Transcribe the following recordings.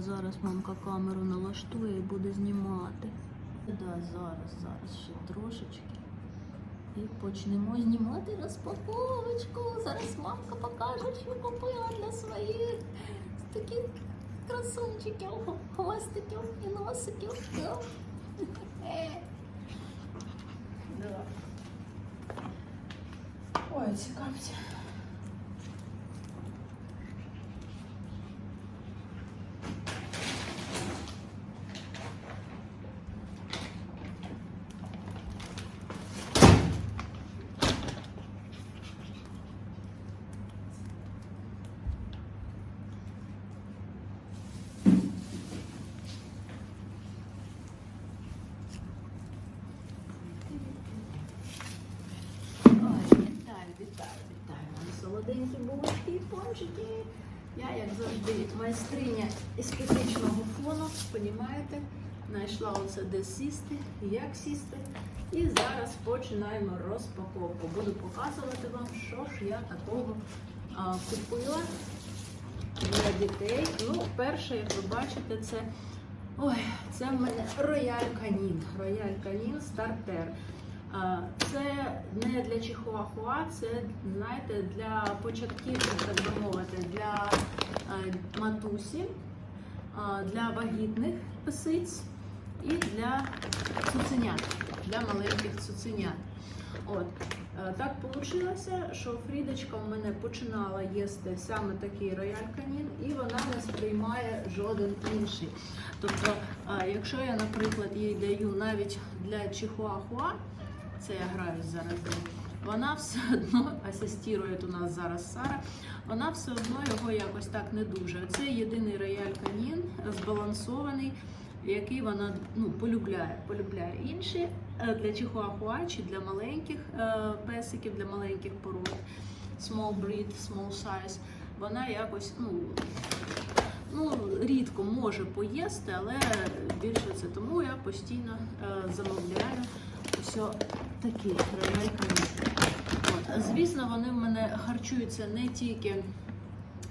Зараз мамка камеру налаштує і буде знімати. Да, зараз, зараз ще трошечки. І почнемо знімати розпаковочку. Зараз мамка покаже, що купила для своїх таких красунчиків, хвостиків і носиків. Ой, цікався. Солоденькі булочки і пончики. Я, як завжди, майстриня естетичного фону, понімаєте, знайшла оце де сісти, як сісти. І зараз починаємо розпаковку. Буду показувати вам, що ж я такого а, купила для дітей. Ну, перше, як ви бачите, це ой, це в мене рояль канін. Рояль канін стартер. А, Це не для чихуахуа, це знаєте, для початківців, так би мовити, для матусі, для вагітних писиць і для цуценят, для маленьких цуценят. От. Е, Так вийшло, що Фрідочка в мене починала їсти саме такий рояль канін, і вона не сприймає жоден інший. Тобто, е, якщо я, наприклад, їй даю навіть для чихуахуа, це я граю зараз, вона все одно асистірує у нас зараз Сара, вона все одно його якось так не дуже. Це єдиний рояль канін, збалансований, який вона ну, полюбляє. полюбляє. Інші е, для чихуахуа чи для маленьких е, песиків, для маленьких пород, small breed, small size, вона якось ну, ну, рідко може поїсти, але більше це тому я постійно е, замовляю все такі. От. Звісно, вони в мене харчуються не тільки,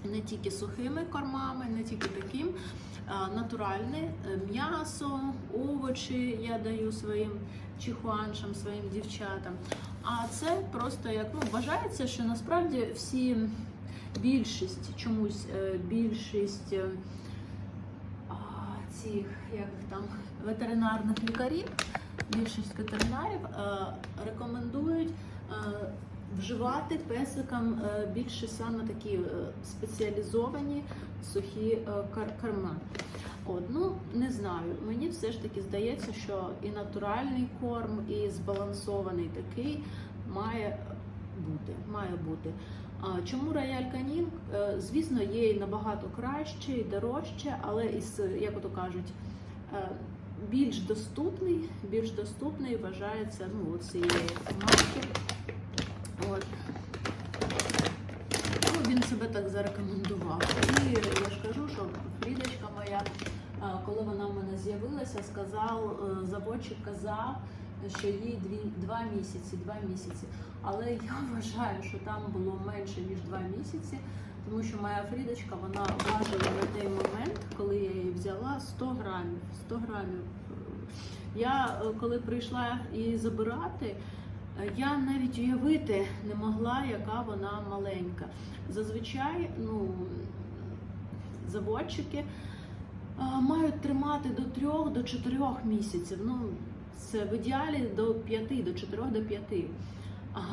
не тільки сухими кормами, не тільки таким. Натуральне е, м'ясо, овочі я даю своїм чихуаншам, своїм дівчатам. А це просто як ну, вважається, що насправді всі більшість чомусь е, більшість е, цих як там ветеринарних лікарів, більшість ветеринарів е, рекомендують е, вживати песикам е, більше саме такі спеціалізовані сухі кар- корма. От, ну не знаю. Мені все ж таки здається, що і натуральний корм, і збалансований такий має бути. Має бути. А чому рояль канін? Звісно, є і набагато краще, і дорожче, але із, як ото кажуть, більш доступний, більш доступний вважається ну, цієї марки. От. Ну, він себе так зарекомендував. І я ж кажу, що Фрідочка моя, е, коли вона в мене з'явилася, сказав, е, заводчик казав, що їй дві, два місяці, два місяці. Але я вважаю, що там було менше, ніж два місяці, тому що моя Фрідочка, вона важила на той момент, коли я її взяла 100 грамів. 100 грамів. Я е, коли прийшла її забирати, е, я навіть уявити не могла, яка вона маленька. Зазвичай, ну, заводчики а, мають тримати до 3 до 4 місяців. Ну, це в ідеалі до 5, до 4 до 5.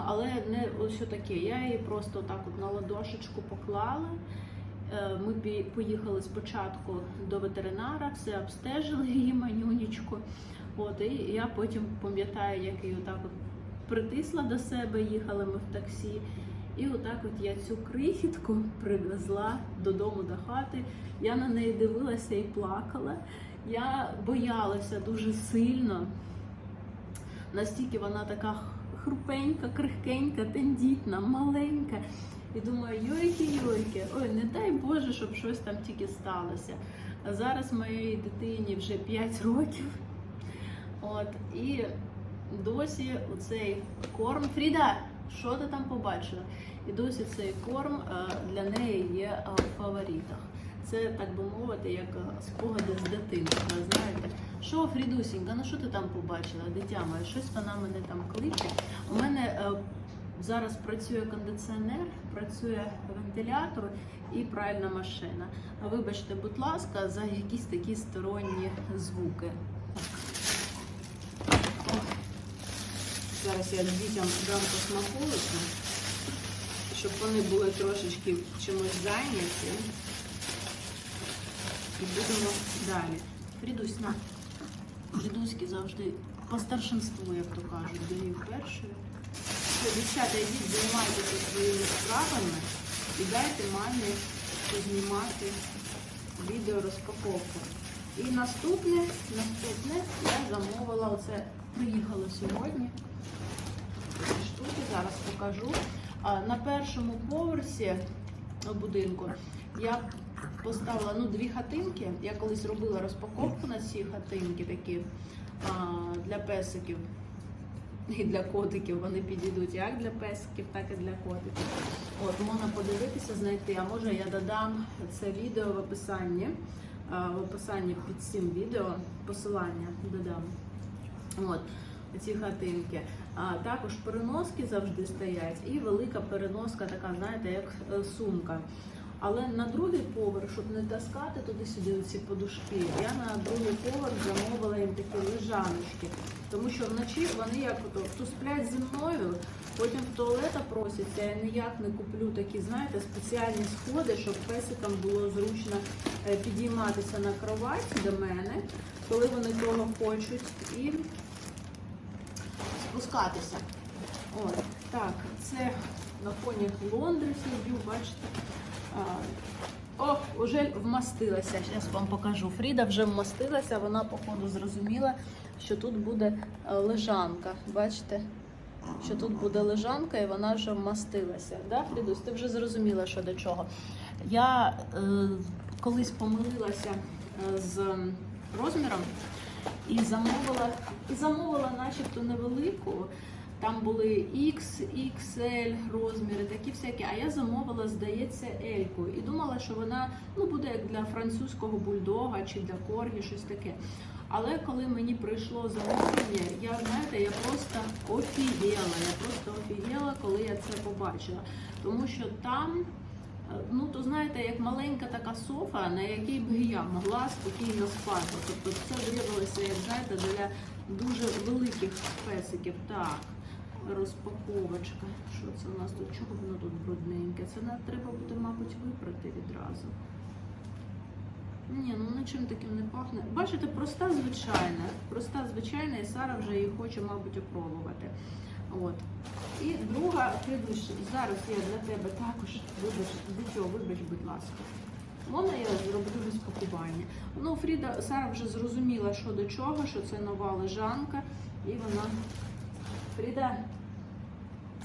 Але не ось що таке. Я її просто так от на ладошечку поклала. Е, Ми поїхали спочатку до ветеринара, все обстежили її манюнечку. От, і я потім пам'ятаю, як її отак от притисла до себе, їхали ми в таксі. І отак от я цю крихітку привезла додому до хати. Я на неї дивилася і плакала. Я боялася дуже сильно. Настільки вона така хрупенька, крихкенька, тендітна, маленька. І думаю, йойки-йойки, ой, не дай Боже, щоб щось там тільки сталося. Зараз моїй дитині вже 5 років. От, і досі цей корм. Фріда, що ти там побачила? І досі цей корм е, для неї є е, в фаворитах. Це, так би мовити, як е, спогади з дитинства. Знаєте, що, Фрідусінька, ну що ти там побачила? Дитя моє, щось вона мене там кличе. У мене е, зараз працює кондиціонер, працює вентилятор і пральна машина. Вибачте, будь ласка, за якісь такі сторонні звуки. Зараз я дітям дам посмакувати, щоб вони були трошечки чимось зайняті. І будемо далі. Фрідусь, на. Фрідуськи завжди по старшинству, як то кажуть, дають першою. Дівчата, йдіть, займайтеся своїми справами і дайте мамі познімати відео розпаковку. І наступне, наступне я замовила, оце приїхало сьогодні. Штуки зараз покажу. На першому поверсі будинку я поставила ну, дві хатинки. Я колись робила розпаковку на ці хатинки такі а, для песиків і для котиків. Вони підійдуть як для песиків, так і для котиків. От, можна подивитися, знайти. А може я додам це відео в описанні. а, В описанні під цим відео посилання додам. От ці хатинки. А також переноски завжди стоять, і велика переноска, така, знаєте, як е, сумка. Але на другий поверх, щоб не таскати туди-сюди ці подушки, я на другий поверх замовила їм такі лежаночки. Тому що вночі вони як ото, то сплять зі мною, потім в туалета просяться. Я ніяк не куплю такі, знаєте, спеціальні сходи, щоб песикам було зручно е, підійматися на кровать до мене, коли вони того хочуть. І спускатися. От, так, це на фоні Лондри сидю, бачите. О, вже вмастилася. Зараз вам покажу. Фріда вже вмастилася, вона, походу, зрозуміла, що тут буде е, лежанка. Бачите? Що тут буде лежанка, і вона вже вмастилася. Да, Фрідусь, ти вже зрозуміла, що до чого. Я е, колись помилилася е, з розміром і замовила, і замовила начебто невелику. Там були X, XL розміри, такі всякі. А я замовила, здається, Ельку. І думала, що вона ну, буде як для французького бульдога чи для коргі, щось таке. Але коли мені прийшло замовлення, я знаєте, я просто офігела. Я просто офігела, коли я це побачила. Тому що там. Е, Ну, то знаєте, як маленька така софа, на якій б я могла спокійно спати. Тобто це виявилося, як знаєте, для дуже великих песиків. Так, розпаковочка. Що це у нас тут? Чого воно тут брудненьке? Це не треба буде, мабуть, випрати відразу. Ні, ну нічим таким не пахне. Бачите, проста звичайна. Проста звичайна, і Сара вже її хоче, мабуть, опробувати. От. І друга, Фрідуш, зараз я для тебе також вибач, дитё, вибач, будь ласка. Вона я зроблю розпакування. Ну, Фріда, Сара вже зрозуміла, що до чого, що це нова лежанка, і вона. Фріда,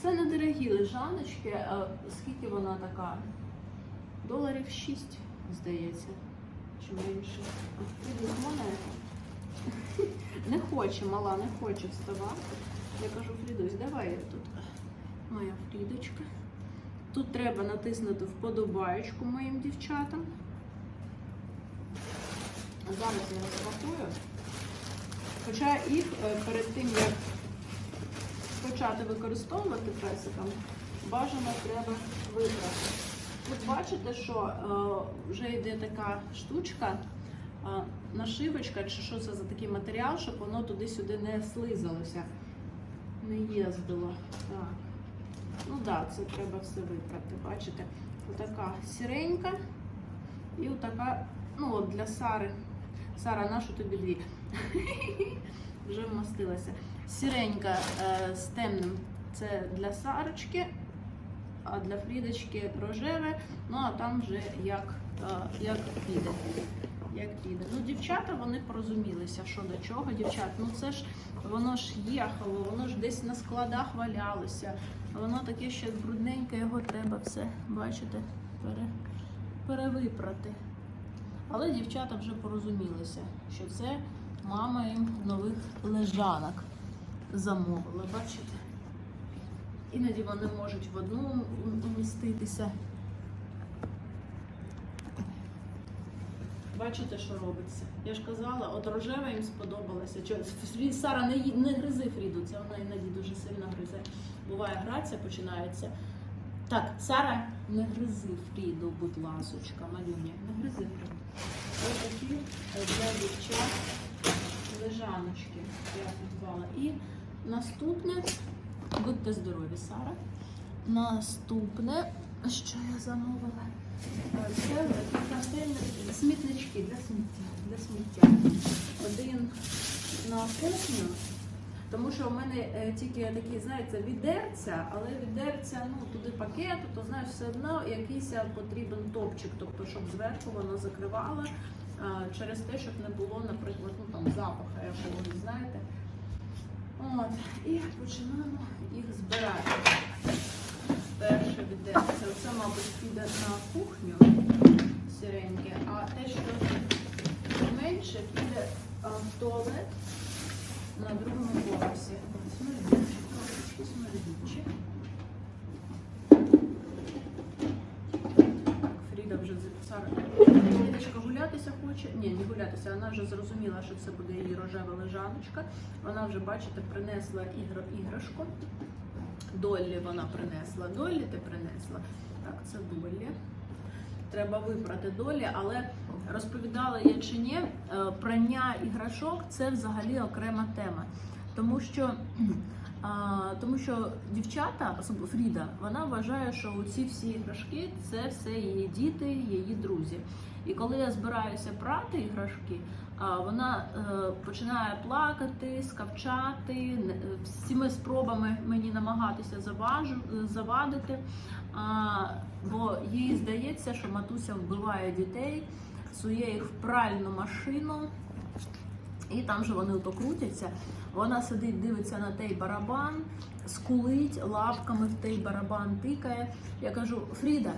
це недорогі лежаночки. А скільки вона така? Доларів 6, здається. Чи менше. Фріда, можна? Не хоче, мала, не хоче вставати. Я кажу, Фрідусь, давай я тут. Моя Фрідочка. Тут треба натиснути вподобаєчку моїм дівчатам. Зараз я розпакую. Хоча їх е, перед тим, як почати використовувати песикам, бажано треба вибрати. Тут бачите, що е, вже йде така штучка, е, нашивочка, чи що це за такий матеріал, щоб воно туди-сюди не слизалося не їздила. Так. Ну так, да, це треба все випрати. Бачите? Отака сіренька і отака, ну от для Сари. Сара, нашу тобі дві. Вже вмастилася. Сіренька е, з темним це для Сарочки, а для Фрідочки рожеве. Ну а там вже як, е, як піде. Як піде. Ну, дівчата вони порозумілися, що до чого. Дівчат, ну це ж воно ж їхало, воно ж десь на складах валялося. Воно таке ще брудненьке, його треба все, бачите, пере, перевипрати. Але дівчата вже порозумілися, що це мама їм нових лежанок замовила. Бачите? Іноді вони можуть в одну вміститися. бачите, що робиться. Я ж казала, от рожева їм сподобалася. Сара, не, не гризи Фріду, це вона іноді дуже сильно гризе. Буває, грація починається. Так, Сара, не гризи Фріду, будь ласочка, малюня, не гризи Фріду. Ось такі е, для дівчат лежаночки я підвала. І наступне, будьте здорові, Сара. Наступне, що я замовила? Це смітнички для сміття. Для сміття. Один на кухню, тому що в мене е, тільки такі, знаєте, відерця, але відерця, ну туди пакету, то знаєш, все одно якийсь потрібен топчик, тобто, щоб зверху воно закривало через те, щоб не було, наприклад, ну там запаха якогось, знаєте. От, і починаємо їх збирати. Перше відерце. Оце, мабуть, піде на кухню сіреньке, а те, що менше, піде в туалет на другому поверсі. Трошечки смердючі. Фріда вже записала. Фрідочка гулятися хоче. Ні, не гулятися, вона вже зрозуміла, що це буде її рожева лежаночка. Вона вже, бачите, принесла ігро, іграшку. Доллі вона принесла. Доллі ти принесла. Так, це Доллі. Треба випрати долі, але розповідала я чи ні, е, прання іграшок це взагалі окрема тема. Тому що, а, тому що дівчата, особливо Фріда, вона вважає, що ці всі іграшки це все її діти, її друзі. І коли я збираюся прати іграшки, вона е, починає плакати, скавчати, е, всіми спробами мені намагатися заважу, завадити. Бо їй здається, що матуся вбиває дітей, сує їх в пральну машину, і там же вони ото крутяться. Вона сидить, дивиться на той барабан, скулить лапками в той барабан тикає. Я кажу: Фріда,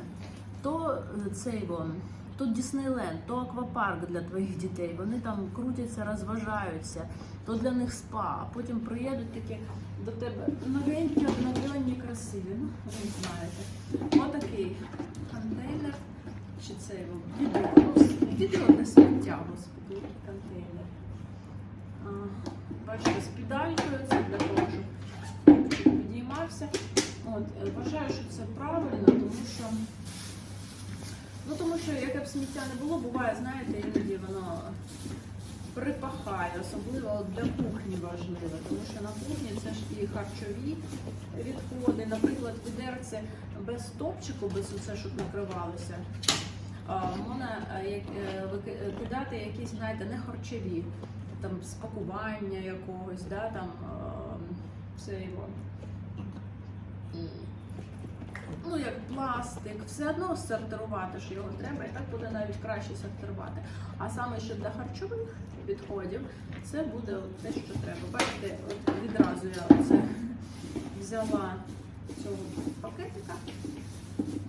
то е, цей вон. Тут Діснейленд, то аквапарк для твоїх дітей. Вони там крутяться, розважаються, то для них спа. А потім приїдуть такі до тебе новенькі, обновлені, красиві. Ну, ви знаєте. Отакий контейнер. Чи це його відро? Відро для сміття, господи, контейнер. Бачите, з педалькою, це для того, щоб підіймався. От, е, вважаю, що це правильно, тому що. Ну, тому що яке б сміття не було, буває, знаєте, іноді воно припахає, особливо для кухні важливо, тому що на кухні це ж і харчові відходи, наприклад, відерце без топчику, без оце, щоб накривалося. Можна е, е, кидати якісь, знаєте, не харчові, там спакування якогось, да, там це його. Ну, як пластик, все одно сортирувати ж його треба, і так буде навіть краще сортирувати. А саме що для харчових відходів, це буде от те, що треба. Бачите, от відразу я оце взяла цього пакетика.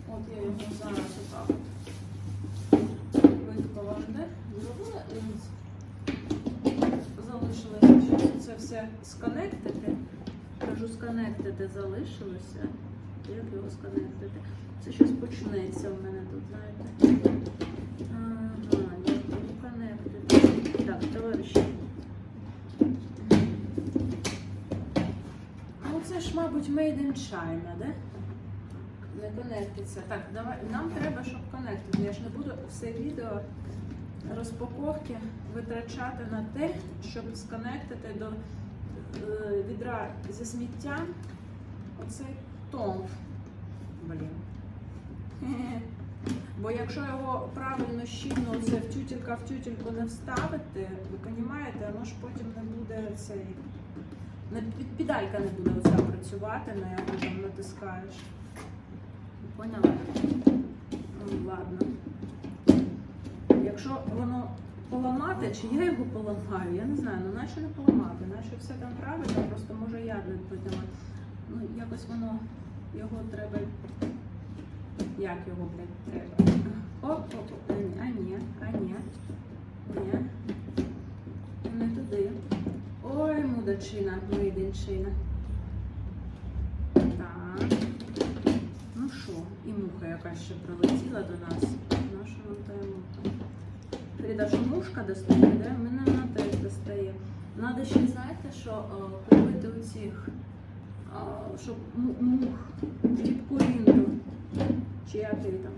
От я його зараз отак от виткала, де зробила і залишилося це все сконектити. Кажу, сконектити залишилося. Як його сконектити? Це щось почнеться в мене тут, знаєте. Ага, як його конектити. Так, товариші. Ну це ж, мабуть, made in China, да? Не конектиться. Так, давай. Нам треба, щоб конектити. Я ж не буду все відео розпаковки витрачати на те, щоб сконектити до е, відра зі сміттям оцей томф. Блін. Бо якщо його правильно щільно це в тютелька в тютельку не вставити, ви розумієте, воно ж потім не буде цей. Не, під- педалька не буде оця працювати, на яку там натискаєш. Поняла? Ну, ладно. Якщо воно поламати, чи я його поламаю, я не знаю, ну наче не поламати, наче все там правильно, просто може я не потягну. Ну, якось воно його треба. Як його, блядь, треба? Оп, оп, оп, а ні, а ні, ні. Не туди. Ой, мудачина, мейдинчина. Так. Ну що, і муха якась ще прилетіла до нас. Наша нам та муха. Що мушка достає, да? мене вона теж достає. Надо ще, знаєте, що е, купити оцих, е, щоб му- мух, типку рінду. Чи як її там?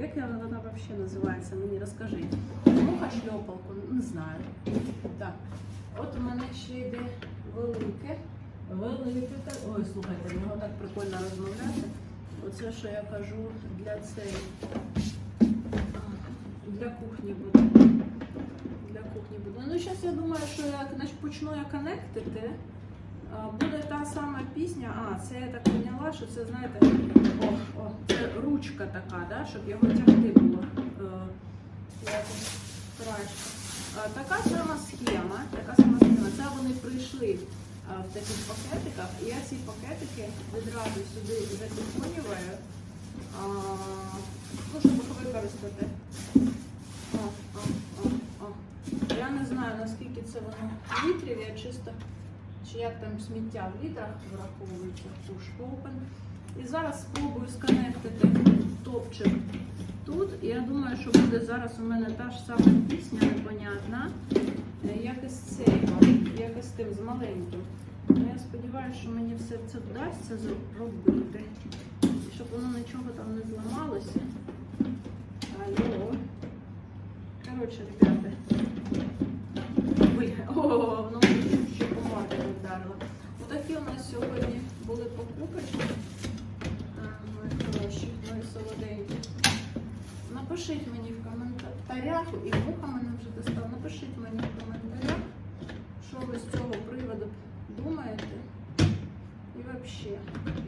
Як вона взагалі називається? Мені розкажіть. Муха шльопалку, не знаю. Так. От у мене ще йде велике. Велике. Ой, слухайте, його так прикольно розмовляти. Оце, що я кажу для цієї. Для кухні буде. Для кухні буде. Ну, зараз я думаю, що як почну я коннектити. Буде та сама пісня. А, це я так поняла, що це, знаєте, о, о, це ручка така, да, щоб його тягти було. е, Така сама схема, така сама схема. Це вони прийшли в таких пакетиках. І я ці пакетики відразу сюди засипонюваю, ну, щоб їх використати. О, о, о, о. Я не знаю, наскільки це воно літрів, я чисто, чи як там сміття в літрах враховується push open. І зараз спробую сконектити топчик тут. Я думаю, що буде зараз у мене та ж сама пісня непонятна, е, як і з цим, як і з тим, з маленьким. Ну, Я сподіваюся, що мені все це вдасться зробити. Щоб воно нічого там не зламалося. Алло. Коротше, ребята. Бля, о, воно мені ще по морді вдарило. Отакі у нас сьогодні були покупочки. Мої хороші, мої солоденькі. Напишіть мені в коментарях, і вуха мене вже достав. Напишіть мені в коментарях, що ви з цього приводу думаєте. І вообще.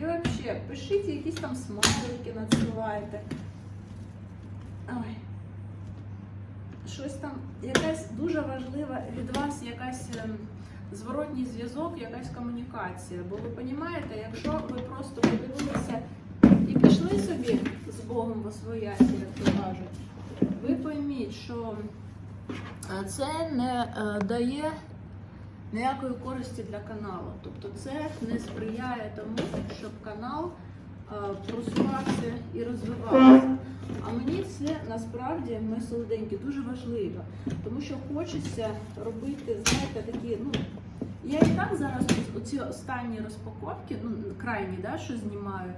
І вообще, пишіть якісь там смайлики, надсилайте. Ой. Щось там, якась дуже важлива від вас якась ем, зворотній зв'язок, якась комунікація. Бо ви розумієте, якщо ви просто подивилися і пішли собі з Богом во своясі, як то кажуть, ви пойміть, що е, це не е, дає ніякої користі для каналу. Тобто це не сприяє тому, щоб канал е, просувався і розвивався. А мені це насправді ми солоденькі дуже важливо, тому що хочеться робити, знаєте, такі, ну я і так зараз оці останні розпаковки, ну крайні, да, що знімаю,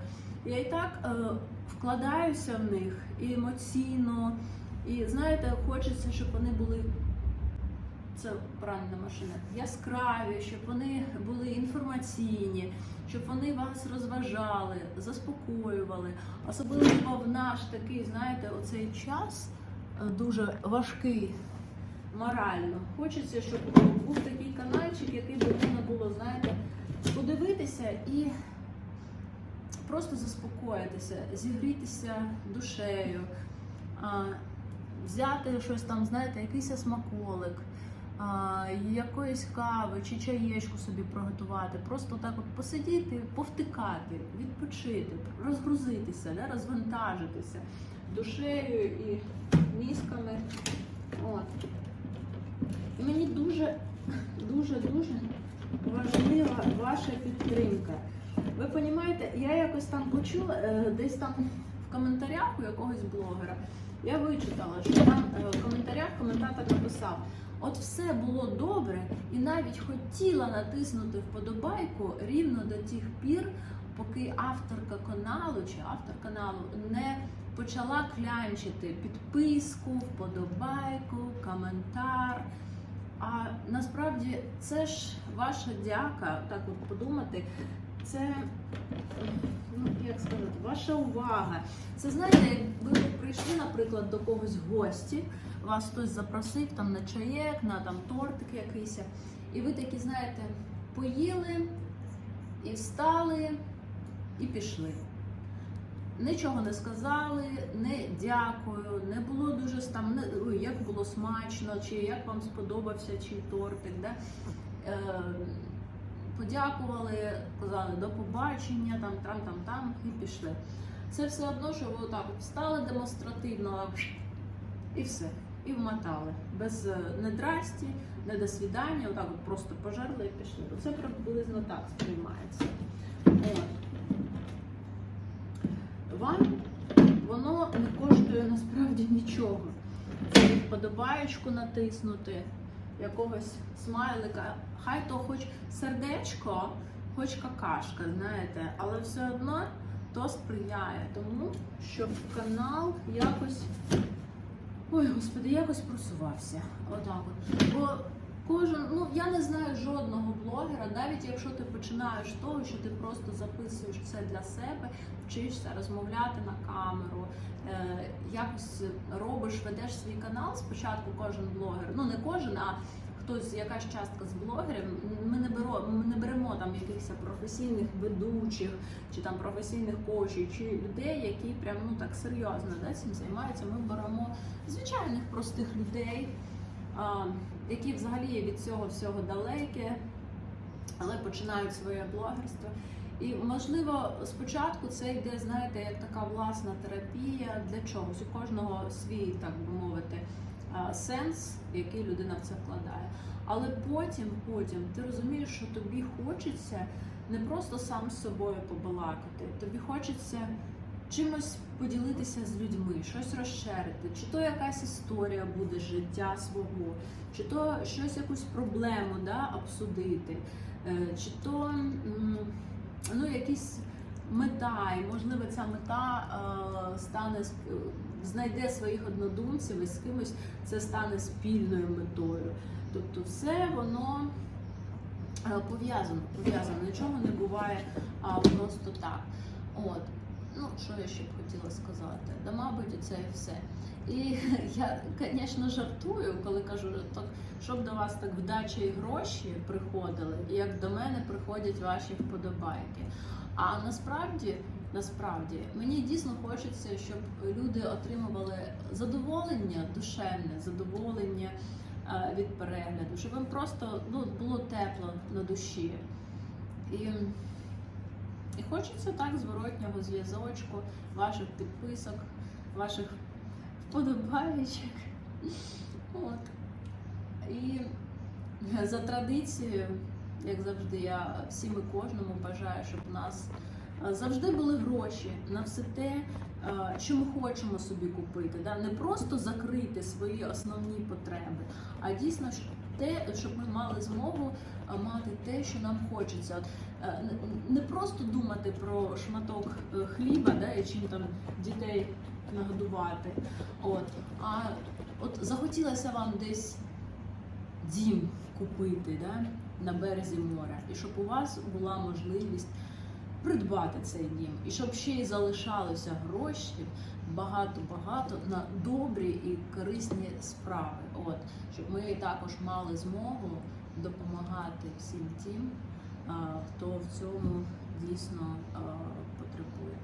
я і так е, вкладаюся в них і емоційно, і знаєте, хочеться, щоб вони були. Це правильна машина. Яскраві, щоб вони були інформаційні, щоб вони вас розважали, заспокоювали. Особливо в наш такий, знаєте, оцей час е, дуже важкий морально. Хочеться, щоб був такий каналчик, який би можна було, знаєте, подивитися і просто заспокоїтися, зігрітися душею, взяти щось там, знаєте, якийсь смаколик. Якоїсь кави чи чаєчку собі приготувати, просто так от посидіти, повтикати, відпочити, розгрузитися, да, розвантажитися душею і мізками. От. І мені дуже, дуже, дуже важлива ваша підтримка. Ви розумієте, я якось там почула, е, десь там в коментарях у якогось блогера, я вичитала, що там е, в коментарях коментатор написав: от все було добре, і навіть хотіла натиснути вподобайку рівно до тих пір, поки авторка каналу чи автор каналу не почала клянчити підписку, вподобайку, коментар. А насправді це ж ваша дяка, так от подумати, це ну, як сказати, ваша увага. Це знаєте, якби ви прийшли, наприклад, до когось в гості, вас хтось запросив там на чаєк, на там тортик якийсь, і ви такі, знаєте, поїли і встали і пішли. Нічого не сказали, не дякую, не було дуже там, не, як було смачно, чи як вам сподобався чий тортик. Да? Е, подякували, казали до побачення, там, там, там, там і пішли. Це все одно, що ви отак встали демонстративно і все. І вмотали. Без е, не здрасті, не до свідання, отак от просто пожерли і пішли. Це приблизно так сприймається. От. Вам воно не коштує насправді нічого. вподобаєчку натиснути, якогось смайлика. Хай то хоч сердечко, хоч какашка, знаєте, але все одно то сприяє тому, щоб канал якось. Ой, господи, якось просувався. Отак от. Бо кожен, ну я не знаю жодного блогера, навіть якщо ти починаєш з того, що ти просто записуєш це для себе, вчишся розмовляти на камеру, е, якось робиш, ведеш свій канал. Спочатку кожен блогер, ну не кожен, а хтось, якась частка з блогерів. Ми не беремо, ми не беремо там якихось професійних ведучих чи там професійних коучів, чи людей, які прям ну так серйозно да, цим займаються. Ми беремо звичайних простих людей, які взагалі від цього всього далекі, але починають своє блогерство. І можливо, спочатку це йде, знаєте, як така власна терапія для чогось. У кожного свій, так би мовити, сенс, який людина в це вкладає. Але потім, потім ти розумієш, що тобі хочеться не просто сам з собою побалакати, тобі хочеться чимось поділитися з людьми, щось розширити, чи то якась історія буде життя свого, чи то щось якусь проблему да, обсудити, е, чи то ну, якісь мета, і можливо ця мета е, стане знайде своїх однодумців і з кимось це стане спільною метою. Тобто все воно е, пов'язано, пов'язано. Нічого не буває а, просто так. От. Ну, що я ще б хотіла сказати? Да, мабуть, це і все. І я, звісно, жартую, коли кажу, так, щоб до вас так вдача і гроші приходили, як до мене приходять ваші вподобайки. А насправді, насправді, мені дійсно хочеться, щоб люди отримували задоволення душевне, задоволення е, від перегляду, щоб їм просто ну, було тепло на душі. І, і хочеться так зворотнього зв'язочку, ваших підписок, ваших вподобаєчок. От. І за традицією, як завжди, я всім і кожному бажаю, щоб у нас завжди були гроші на все те, е, що ми хочемо собі купити. Не просто закрити свої основні потреби, а дійсно те, щоб ми мали змогу мати те, що нам хочеться. Е, не- не просто думати про шматок е, хліба, да, і чим там дітей нагодувати. От, а от захотілося вам десь дім купити да, на березі моря, і щоб у вас була можливість придбати цей дім, і щоб ще й залишалося гроші багато-багато на добрі і корисні справи. От, щоб ми також мали змогу допомагати всім тим, хто в цьому дійсно потребує.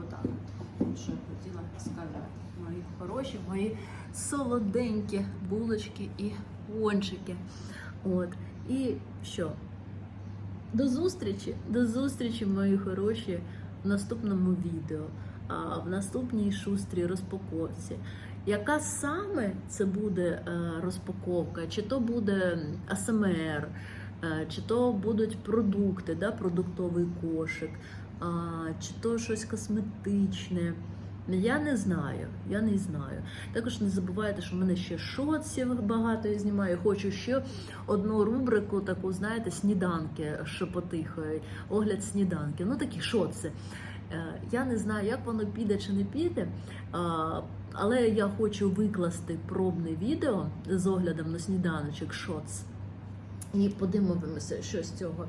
Отак, от, що хотіла сказати. Мої хороші, мої солоденькі булочки і пончики. От. І що? До зустрічі, до зустрічі, мої хороші, в наступному відео, в наступній шустрій розпаковці. Яка саме це буде е, розпаковка? Чи то буде АСМР, е, чи то будуть продукти, да, продуктовий кошик, чи то щось косметичне. Я не знаю, я не знаю. Також не забувайте, що в мене ще шоців багато я знімаю. Хочу ще одну рубрику, таку, знаєте, сніданки шепотихають, огляд сніданки. Ну такі шоци. Е, Я не знаю, як воно піде чи не піде, але я хочу викласти пробне відео з оглядом на сніданочок шоц. І подивимося, що з цього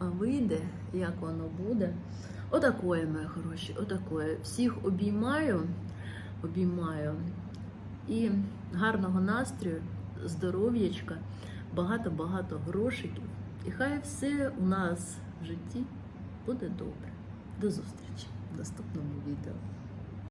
вийде, як воно буде. Отакое, мої хороші, отакої. Всіх обіймаю, обіймаю. І гарного настрою, здоров'ячка, багато-багато грошиків. І хай все у нас в житті буде добре. До зустрічі в наступному відео.